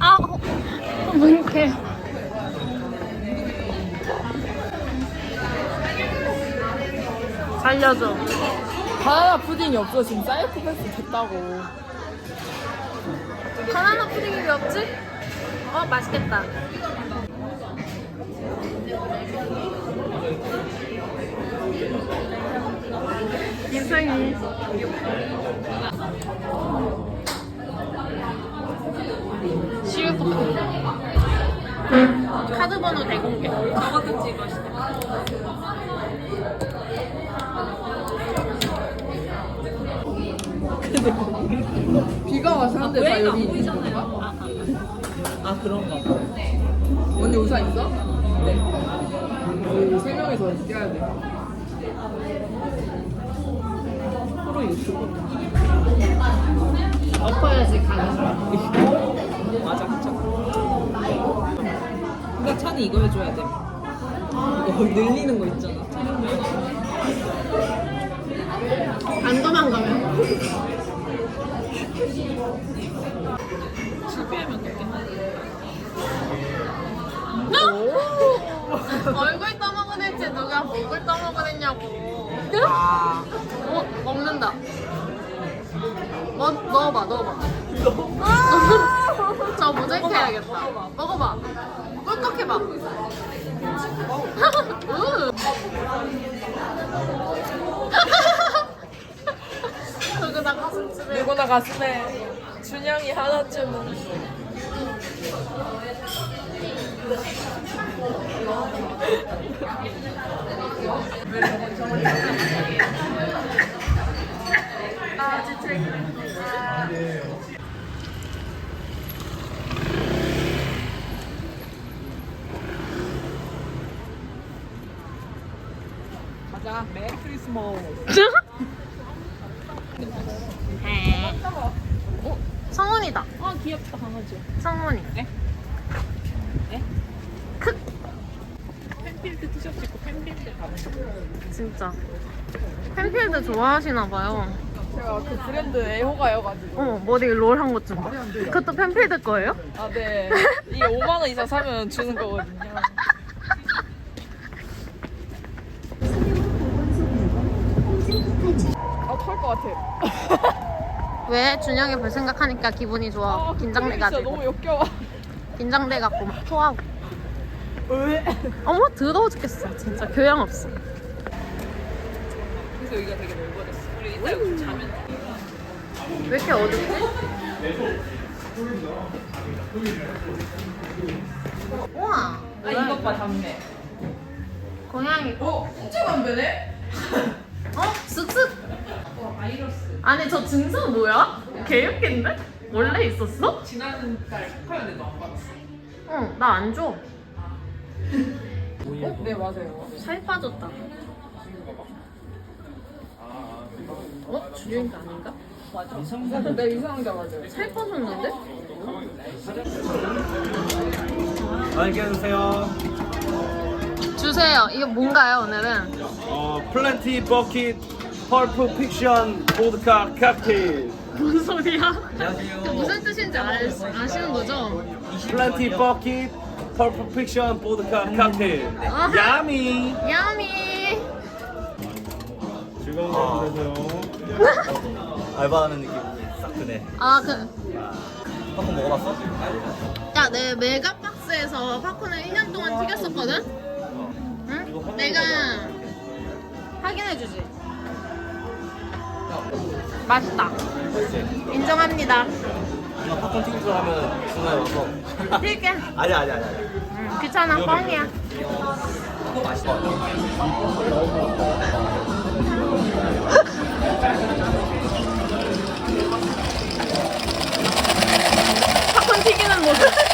아우 뭐 이렇게. 살려줘 바나나 푸딩이 없어. 지금 사이코패스 됐다고. 바나나 푸딩이 왜 없지? 어 맛있겠다. 인생이. 시유 커피 카드 번호 대공개. 저것도 찍어 비가 와서 하는데 다 여기 있는 건가? 아 그런가 봐. 언니 우산 있어? 네 우리 세 명이서 뛰어야 돼 프로 유튜브. 엎어야지 가는 맞아 그쵸. 그러니까 찬이 이거 해줘야 돼. 이거 늘리는 거 있잖아. 안 도망가면 실패하면 어떡해. 얼굴 떠먹어냈지 누가 목을 떠먹어냈냐고. 아. 어? 먹는다. 뭐, 넣어봐 넣어봐. 저 모자이크 해야겠다. 먹어봐. 꿀꺽해봐. 으. 저거 나 가슴집에 누구나 가슴에 준영이 하나쯤은 아 진짜 가자. 메리 크리스마스. 어? 성훈이다 아 귀엽다 강아지. 성훈이 네? 네? 크 팬필드 티셔츠 입고 팬필드 거. 진짜 팬필드 좋아하시나 봐요 제가 그 브랜드 애호가여가지고 어 머리 롤한 것 좀 봐. 그것도 팬필드 거예요? 아 네 이게 5만 원 이상 사면 주는 거거든요 아 털것 같아 왜 준영이 볼 생각하니까 기분이 좋아 아, 긴장돼가지고 너무 역겨워 긴장돼갖고 막 토하고 왜? 어머 더러워 죽겠어 진짜 교양 없어 그래서 여기가 되게 넓어졌어. 우리 이따 여기 자면 돼. 왜 이렇게 어둡지? 우와 아 이것 봐 담배 고양이 어? 진짜 담배네? 어? 쓱쓱 아니 저 증상 뭐야? 개웃긴데? 원래 있었어? 지난 달 폭발했는데 너안 받았어. 응 나 안 줘. 어? 네 맞아요 살 빠졌다. 어? 준영이 아닌가? 맞아 내 이상자 맞아요 살 빠졌는데? 안녕히 계세요. 주세요. 이게 뭔가요 오늘은? 어, 플랜티 버킷 펄프 픽션 보드카 칵테일. 뭔 소리야? 그 무슨 뜻인지 알, 아시는 거죠? 플랜티 버킷 펄프 픽션 보드카 칵테일. 아하. 야미. 야미. 즐거운 하루 되세요. 알바하는 느낌이 싹 드네. 아 그. 한번 먹어봤어? 야, 내 메가박스에서 팝콘을 1년 동안 튀겼었거든? 응? 내가 확인해주지. 맛있다. 인정합니다. 누나 팝콘 튀긴 줄 하면 와서. 튀게. 아니야, 아니야, 아니야. 응, 귀찮아, 뻥이야. 이거 맛있어. 팝콘 튀기는 모습.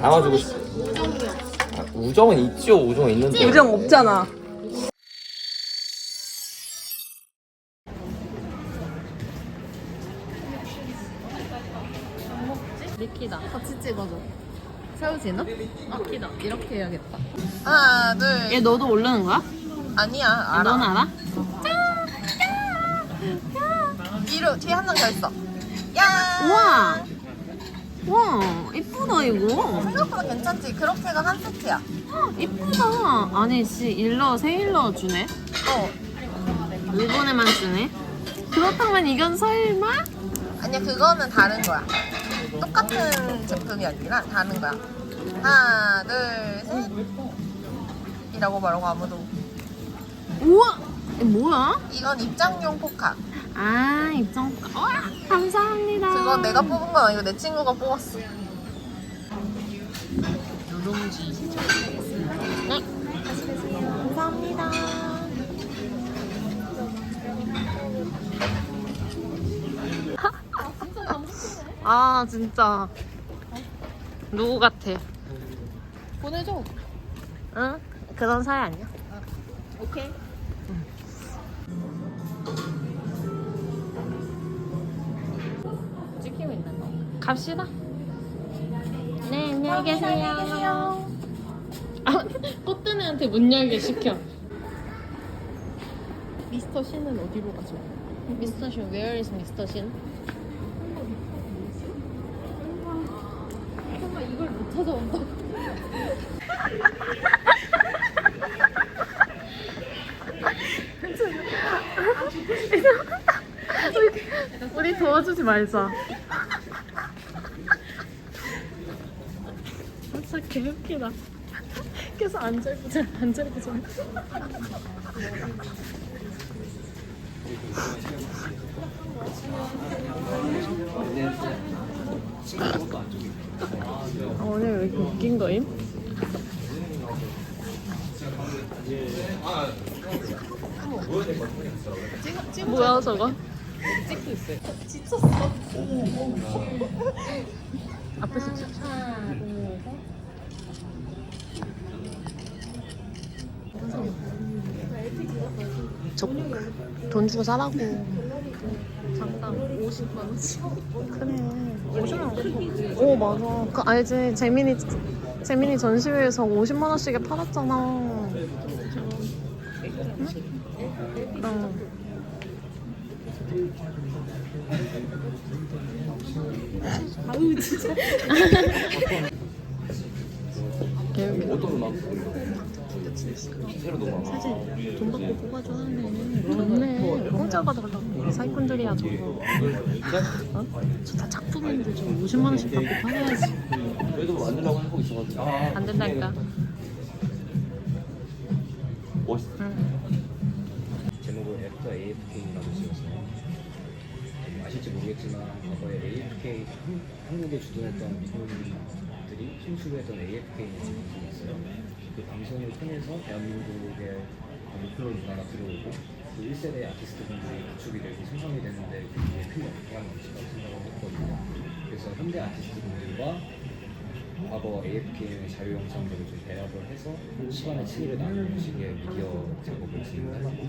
안아주고 싶어. 아, 우정은 있죠. 우정 있는데. 우정 없잖아. 리키다. 같이 찍어줘. 세우지나? 아키다. 이렇게 해야겠다. 하나, 둘. 얘 너도 모르는 거야? 아니야, 알아. 넌 알아? 뒤로, 뒤에 한명더 있어. 야! 우와! 와, 이쁘다, 이거. 생각보다 괜찮지? 그렇게가 한 세트야. 이쁘다. 아니, 씨, 일러, 새 일러 주네? 어. 일본에만 쓰네? 그렇다면 이건 설마? 아니야, 그거는 다른 거야. 똑같은 제품이 아니라 다른 거야. 하나, 둘, 셋. 이라고 말하고 아무도. 우와! 이게 뭐야? 이건 입장용 포카. 아, 입장. 와, 감사합니다. 그거 내가 뽑은 건 아니고 내 친구가 뽑았어. 감사합니다. 아, 진짜. 누구 같아? 보내줘. 응? 그런 사이 아니야? 오케이. 찍히고 있는 거. 갑시다. 네, 안녕히 계세요. 아, 꽃뜨네한테 문 열게 시켜. 미스터 신은 어디로 가죠? 미스터 신, where is 미스터 신? 설마 이걸 못 찾아온다 도와주지 말자. 진짜 개웃기다. 계속 앉아있자, 앉아있자. 친구 것도 안 좋게. 아, 오늘 왜 이렇게 웃긴 거임? 뭐야 저거? 찍고 있어요. 지쳤어. 앞에서 찍. 저돈 주고 사라고. 장당 50만 원치. 그래. 50만 원. 오 맞아. 그 알지? 재민이 재민이 전시회에서 50만 원씩에 팔았잖아. 응? 응. 아우 진짜. 옷도 막 새로도 막 사실 돈 받고 뽑아줘 하네. 좋네. 공짜 받으려고. 사기꾼들이야 저거. 어? 저다 작품인데 저 50만 원씩 받고 팔아야지. 그래도 만들라고 하고 있어가지고 아, 안 된다니까. 멋있 응. 제목을 애프터 AFK라고 지었어요 아실지 모르겠지만 과거에 AFK 한- 한국에 주도했던 미국인들이 신수했던 AFK라는 방송이 있어요. 그 방송을 통해서 대한민국의 목표 문화가 들어오고 그 1세대 아티스트 분들이 구축이 되고 생성이 되는데 그게 큰 영향을 미친다고 생각을 했거든요. 그래서 현대 아티스트 분들과 과거 AFK의 자유 영상들을 좀 배합을 해서 시간의 층위를 나누는 식의 미디어 작업을 진행해봤고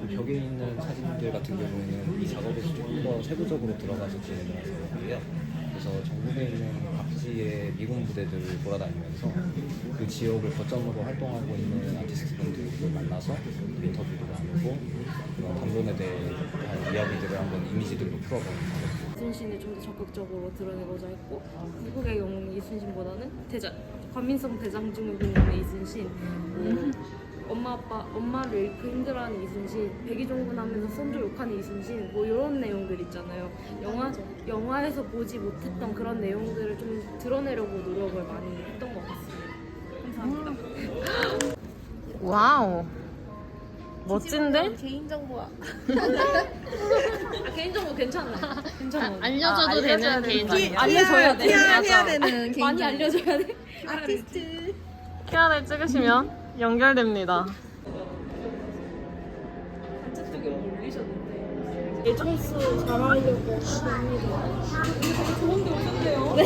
그 벽에 있는 사진들 같은 경우에는 이 작업에서 조금 더 세부적으로 들어가서 진행을 거고요. 그래서 전국에 있는 각지의 미군 부대들을 돌아다니면서 그 지역을 거점으로 활동하고 있는 아티스트분들을 만나서 인터뷰도 나누고 그런 담론에 대한 이야기들을 한번 이미지들로 풀어보는 거죠. 이순신을 좀 더 적극적으로 드러내고자 했고 미국의 경우는 이순신보다는 대장 관민성 대장증을 보는 이순신 뭐 엄마 아빠 엄마를 잃고 힘들어하는 이순신 백의종군하면서 선조 욕하는 이순신 뭐 이런 내용들 있잖아요. 영화 영화에서 보지 못했던 그런 내용들을 좀 드러내려고 노력을 많이 했던 것 같습니다. 감사합니다. 와우. 멋진데? 개인정보야. 아, 개인정보 괜찮아. 괜찮아. 알려줘도 되는 개인정보. 알려줘야 돼. 해야 맞아. 되는 많이 알려줘야 돼. QR을 찍으시면 연결됩니다. 예정수 잘하려고 합니다. 좋은 데 오셨네요.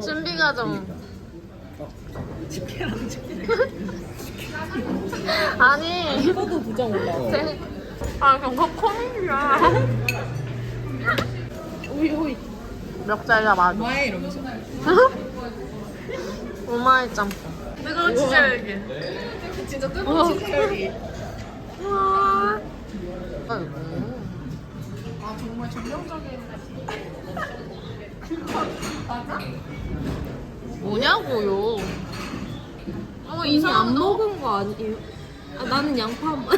준비가 좀. 아니. 이거도 부정 올라. 아, 경거 코믹이야. 오이 오이. 멱살가 맞아. 오마에 이러면서. 오마이 짬뽕. 뜨거운 치즈 열기. 진짜 뜨거운 치즈 열기. 우와. 아이고. 아 정말 전형적인 뭐냐고요. 어 이미 안 먹은 거 아니에요? 아, 나는 양파만.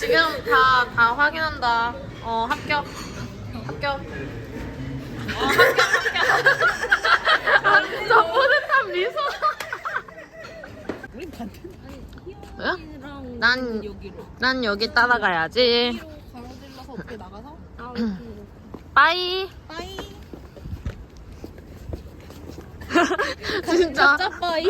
지금 다, 다 확인한다. 어, 합격. 합격. 저 뿌듯한 미소. 뭐야? 난, 난 여기 따라가야지. 가로질러서 어떻게 나가서? 빠이. 빠이. 진짜. 빠이?